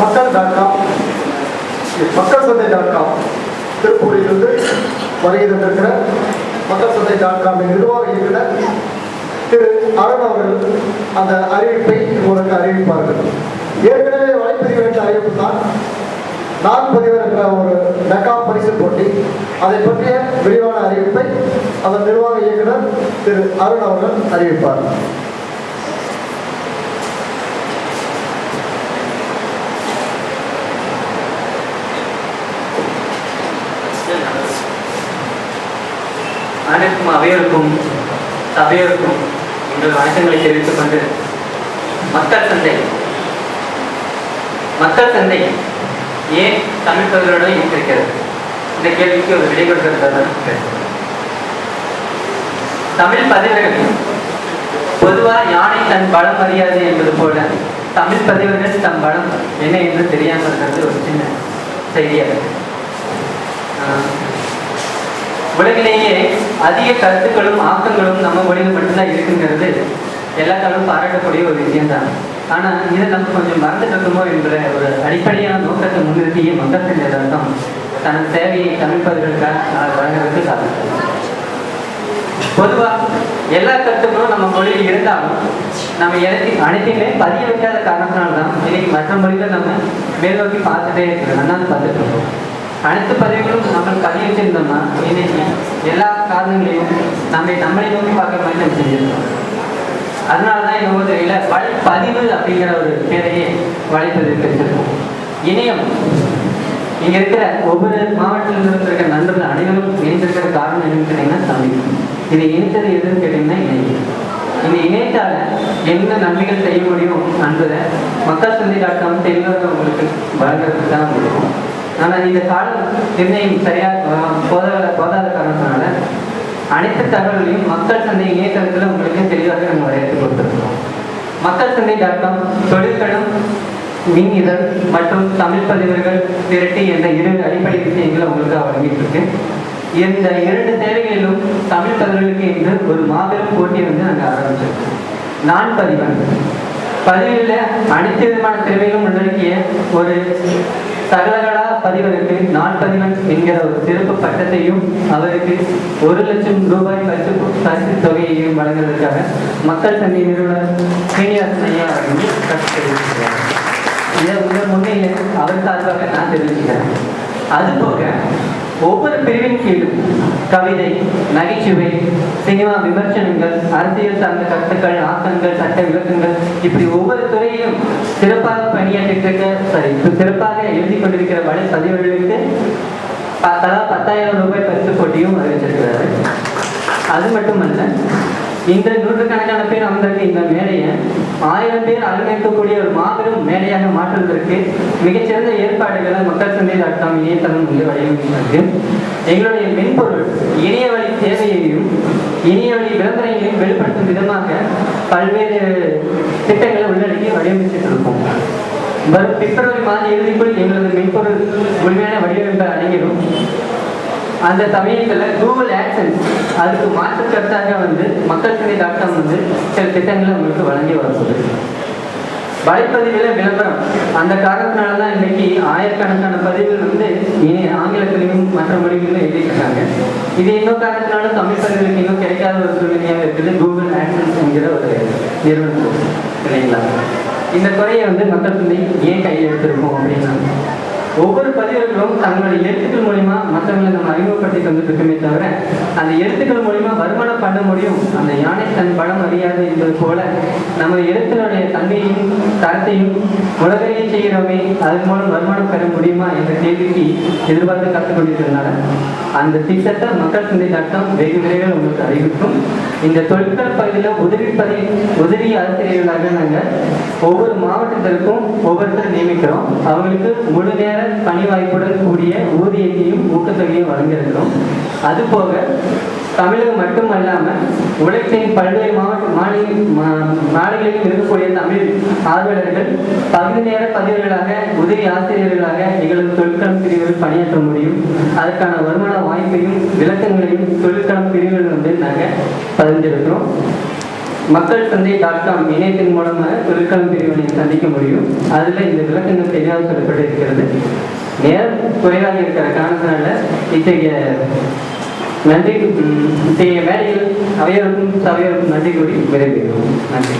மக்கள் dot com மக்கள் சந்தை டாட் காம் திருப்பூரிலிருந்து வருகை தந்திருக்கிற மக்கள் சந்தை டாட் காமின் நிர்வாக இயக்குனர் திரு அருண் அவர்கள் அந்த அறிவிப்பை உங்களுக்கு அறிவிப்பார்கள். ஏற்கனவே வலைப்பதிவு என்ற அறிவிப்பு தான் நான் என்ற ஒரு மெகா பரிசு போட்டி. அதை பற்றிய விரிவான அறிவிப்பை அதன் நிர்வாக இயக்குனர் திரு அருண் அவர்கள் அறிவிப்பார். அனைத்தும் அவையோருக்கும் சபையோருக்கும் எங்கள் வணக்கங்களை தெரிவித்துக் கொண்டு மக்கள் சந்தை. மக்கள் சந்தை ஏன் தமிழ் பகுதியோடு இருக்கிறது இந்த கேள்விக்கு ஒரு விடை கொடுக்கிறது தமிழ் பதிவர்கள் பொதுவாக யானை தன் பலம் அறியாது என்பது போல தமிழ் பதிவர்கள் தம் பலம் என்ன என்று தெரியாமல் இருக்கிறது ஒரு சின்ன செய்தியாக இருக்கு. உலகிலேயே அதிக கருத்துக்களும் ஆக்கங்களும் நம்ம மொழியில் மட்டும்தான் இருக்குங்கிறது எல்லாத்தாலும் பாராட்டக்கூடிய ஒரு விஷயம்தான். ஆனா இதை நம்ம கொஞ்சம் மறந்துட்டு இருக்கோமோ என்ற ஒரு அடிப்படையான நோக்கத்தை முன்னிறுத்திய மக்கள் நிறுவனம் தனது சேவையை தமிழ் வழங்குறதுக்கு காரணம் பொதுவா எல்லா கருத்துக்களும் நம்ம மொழியில் இருந்தாலும் நம்ம எழுதி அனைத்தையுமே பதிய வைக்காத காரணத்தினால்தான் இன்னைக்கு மற்ற மொழிகளை நம்ம மேல் நோக்கி பார்த்துட்டே இருக்கிறோம். நல்லா பார்த்துட்டு இருக்கோம். அனைத்து பதவிகளும் நம்ம பதிய வச்சிருந்தோம்னா இன்னைக்கு எல்லா காரணங்களையும் நம்மை நம்மளை நோக்கி பார்க்குற மாதிரி நம்ம செஞ்சிருக்கோம். அதனால தான் என்னவோ தெரியல வலை பதிவு அப்படிங்கிற ஒரு பேரையே வலைப்பதிவு வச்சிருக்கோம் இணையம் இங்க இருக்கிற ஒவ்வொரு மாவட்டத்தில் இருக்கிற நண்பர்கள் அனைவரும் இணைந்திருக்கிற காரணம் என்னன்னு கேட்டீங்கன்னா தமிழ் இதை இணைத்தது எதுன்னு கேட்டீங்கன்னா இணையம் இந்த இணையத்தால என்ன நன்மைகள் செய்ய முடியும் என்பதை மக்கள் சந்தை டாட் காம் தெளிவாக உங்களுக்கு வழங்குறதுக்கு தான் இருக்கும் ஆனால் இந்த காலம் நிர்ணயம் சரியாக போதாத போதாத காரணத்தினால அனைத்து தகவல்களையும் மக்கள் சந்தை இணையதளத்தில் உங்களுக்கு தெளிவாக நம்ம வரையறுத்து கொடுத்துருக்கோம் மக்கள் சந்தை டாட் காம் மின் இதழ் மற்றும் தமிழ் பதிவர்கள் திரட்டி என்ற இரு அடிப்படை விஷயங்களை உங்களுக்கு வழங்கிட்டு இருக்கு இந்த இரண்டு தேவைகளிலும் தமிழ் பதிவர்களுக்கு என்று ஒரு மாபெரும் போட்டியை வந்து நாங்கள் ஆரம்பிச்சிருக்கோம். நான் பதிவன் பதிவில் அனைத்து விதமான திறமைகளும் உள்ளடக்கிய ஒரு சகலகடா பதிவருக்கு நாட்பதிவன் என்கிற ஒரு சிறப்பு பட்டத்தையும் அவருக்கு ஒரு லட்சம் ரூபாய் பரிசு பரிசு தொகையையும் வழங்குவதற்காக மக்கள் சந்தை நிறுவனர் சீனிவாசன் ஐயா அவர்கள் கருத்து தெரிவிக்கிறார் இதை உங்கள் முன்னிலை அவர் சார்பாக நான் தெரிவிக்கிறேன். அது போக ஒவ்வொரு பிரிவின் கீழும் கவிதை நகைச்சுவை சினிமா விமர்சனங்கள் அரசியல் சார்ந்த கருத்துக்கள் ஆக்கங்கள் சட்ட விளக்கங்கள் இப்படி ஒவ்வொரு துறையிலும் சிறப்பாக பணியாற்றிருக்க சாரி சிறப்பாக எழுதி கொண்டிருக்கிற வலை பதிவுகளுக்கு தலா பத்தாயிரம் ரூபாய் பரிசு போட்டியும் அறிவிச்சிருக்கிறார்கள் அது மட்டுமல்ல இந்த நூற்றுக்கணக்கான பேர் அமர்ந்திருக்க இந்த மேடையை ஆயிரம் பேர் அலங்கரிக்கக்கூடிய ஒரு மாபெரும் மேடையாக மாற்றுவதற்கு மிகச்சிறந்த ஏற்பாடுகளை மக்கள் சந்தை டாட் காம் இணையதளம் வந்து வடிவமைக்கிறது. எங்களுடைய மென்பொருள் இணைய வழி சேவையையும் இணைய வழி விளம்பரங்களையும் வெளிப்படுத்தும் விதமாக பல்வேறு திட்டங்களை உள்ளடக்கி வடிவமைச்சிட்டு இருக்கோம் வரும் பிப்ரவரி மாத இறுதிக்குள் எங்களது மென்பொருள் முழுமையான வடிவமைப்பை அடங்கிடும் அந்த சமயத்தில் கூகுள் ஆக்சன்ஸ் அதுக்கு மாற்று கருத்தாக வந்து மக்கள் சந்தை டாட் வந்து சில திட்டங்களை உங்களுக்கு வழங்கி வருது வலைப்பதிவில் விளம்பரம். அந்த காரணத்தினால தான் இன்னைக்கு ஆயிரக்கணக்கான பதிவுகள் வந்து இனி ஆங்கிலத்திலையும் மற்ற மொழிகளிலும் எழுதியிருக்காங்க இது இன்னும் காரணத்தினால தமிழ் பதிவுகளுக்கு இன்னும் கிடைக்காத ஒரு சூழ்நிலையாக இருக்குது கூகுள் ஆக்சன்ஸ் என்கிற ஒரு நிறுவனம் இல்லைங்களா? இந்த குறையை வந்து மக்கள் சந்தை ஏன் கையில் எடுத்திருக்கோம் அப்படின்னா ஒவ்வொரு பதிவுகளும் தங்களுடைய எழுத்துக்கள் மூலியமா மற்றவங்களை நம்ம அறிமுகப்படுத்தி தந்துட்டு இருக்கோமே தவிர அந்த எழுத்துக்கள் மூலியமா வருமானம் பண்ண முடியும். அந்த யானை தன் பழம் அறியாது என்பது போல நம்ம எழுத்தினுடைய தன்மையையும் தரத்தையும் உலகையே செய்கிறோமே அதன் மூலம் வருமானம் பெற முடியுமா என்ற கேள்விக்கு எதிர்பார்த்து கற்றுக் அந்த திட்டத்தை மக்கள் சந்தை சட்டம் வெகு விரைவில் உங்களுக்கு அறிவிக்கும். இந்த தொழிற்கல் பகுதியில் உதவி பதி உதவி ஆசிரியர்களாக நாங்கள் ஒவ்வொரு மாவட்டத்திற்கும் ஒவ்வொருத்தர் நியமிக்கிறோம். அவங்களுக்கு முழு நேர பணி வாய்ப்புடன் கூடிய ஊதியத்தையும் ஊக்கத்தொகையும் வழங்கியிருக்கிறோம். அது போக தமிழகம் மட்டுமல்லாம உலகத்தின் பல்வேறு மாவட்ட மாநில மா- இருக்கக்கூடிய தமிழ் ஆர்வலர்கள் பகுதி நேர பதிவுகளாக உதவி ஆசிரியர்களாக எங்களது தொழிற்கலம் பிரிவில் பணியாற்ற முடியும். அதற்கான வருமான வாய்ப்பையும் விளக்கங்களையும் தொழிற்களம் பிரிவில் வந்து நாங்கள் பதிஞ்சிருக்கிறோம் மக்கள் சந்தை டாட் காம் இணையத்தின் மூலமாக தொழிற்கலம் பிரிவினை சந்திக்க முடியும். அதில் இந்த விளக்கங்கள் தெளிவாக சொல்லப்பட்டு இருக்கிறது நேரம் குறைவாக இருக்கிற காரணத்தினால இத்தகைய நன்றி. உம், அவையோருக்கும் சபையோருக்கும் நன்றி கூறி விரைவில் நன்றி.